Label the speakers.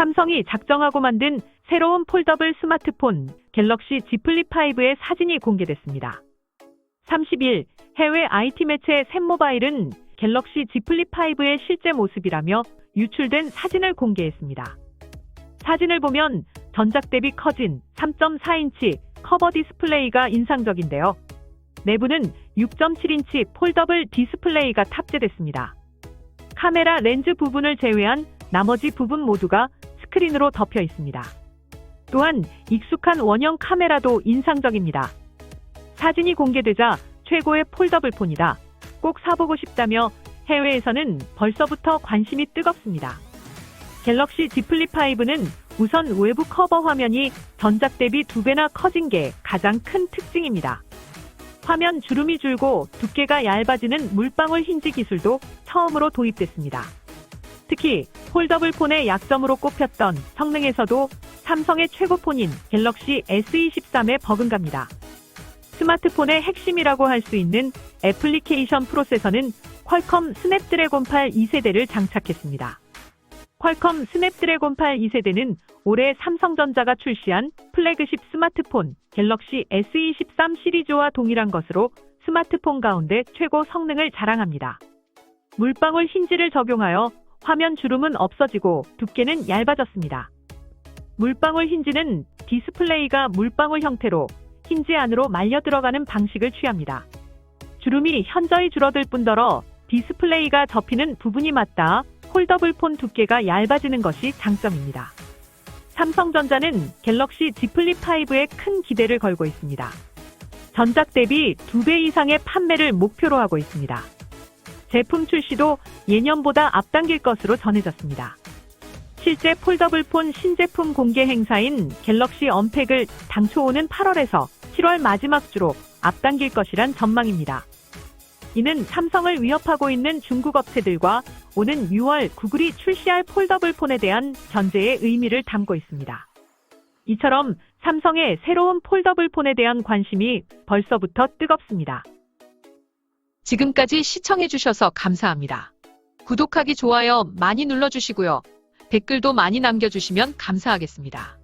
Speaker 1: 삼성이 작정하고 만든 새로운 폴더블 스마트폰 갤럭시 Z 플립 5의 사진이 공개됐습니다. 30일 해외 IT 매체 샘모바일은 갤럭시 Z 플립 5의 실제 모습이라며 유출된 사진을 공개했습니다. 사진을 보면 전작 대비 커진 3.4인치 커버 디스플레이가 인상적인데요. 내부는 6.7인치 폴더블 디스플레이가 탑재됐습니다. 카메라 렌즈 부분을 제외한 나머지 부분 모두가 스크린으로 덮여 있습니다. 또한 익숙한 원형 카메라도 인상적입니다. 사진이 공개되자 최고의 폴더블 폰이다. 꼭 사보고 싶다며 해외에서는 벌써부터 관심이 뜨겁습니다. 갤럭시 Z 플립 5는 우선 외부 커버 화면이 전작 대비 두 배나 커진 게 가장 큰 특징입니다. 화면 주름이 줄고 두께가 얇아지는 물방울 힌지 기술도 처음으로 도입됐습니다. 특히 폴더블 폰의 약점으로 꼽혔던 성능에서도 삼성의 최고폰인 갤럭시 S23에 버금갑니다. 스마트폰의 핵심이라고 할 수 있는 애플리케이션 프로세서는 퀄컴 스냅드래곤 8 2세대를 장착했습니다. 퀄컴 스냅드래곤 8 2세대는 올해 삼성전자가 출시한 플래그십 스마트폰 갤럭시 S23 시리즈와 동일한 것으로 스마트폰 가운데 최고 성능을 자랑합니다. 물방울 힌지를 적용하여 화면 주름은 없어지고 두께는 얇아졌습니다. 물방울 힌지는 디스플레이가 물방울 형태로 힌지 안으로 말려 들어가는 방식을 취합니다. 주름이 현저히 줄어들 뿐더러 디스플레이가 접히는 부분이 맞닿아 폴더블 폰 두께가 얇아지는 것이 장점입니다. 삼성전자는 갤럭시 Z 플립 5에 큰 기대를 걸고 있습니다. 전작 대비 2배 이상의 판매를 목표로 하고 있습니다. 제품 출시도 예년보다 앞당길 것으로 전해졌습니다. 실제 폴더블 폰 신제품 공개 행사인 갤럭시 언팩을 당초 오는 8월에서 7월 마지막 주로 앞당길 것이란 전망입니다. 이는 삼성을 위협하고 있는 중국 업체들과 오는 6월 구글이 출시할 폴더블 폰에 대한 견제의 의미를 담고 있습니다. 이처럼 삼성의 새로운 폴더블 폰에 대한 관심이 벌써부터 뜨겁습니다.
Speaker 2: 지금까지 시청해주셔서 감사합니다. 구독하기, 좋아요 많이 눌러주시고요. 댓글도 많이 남겨주시면 감사하겠습니다.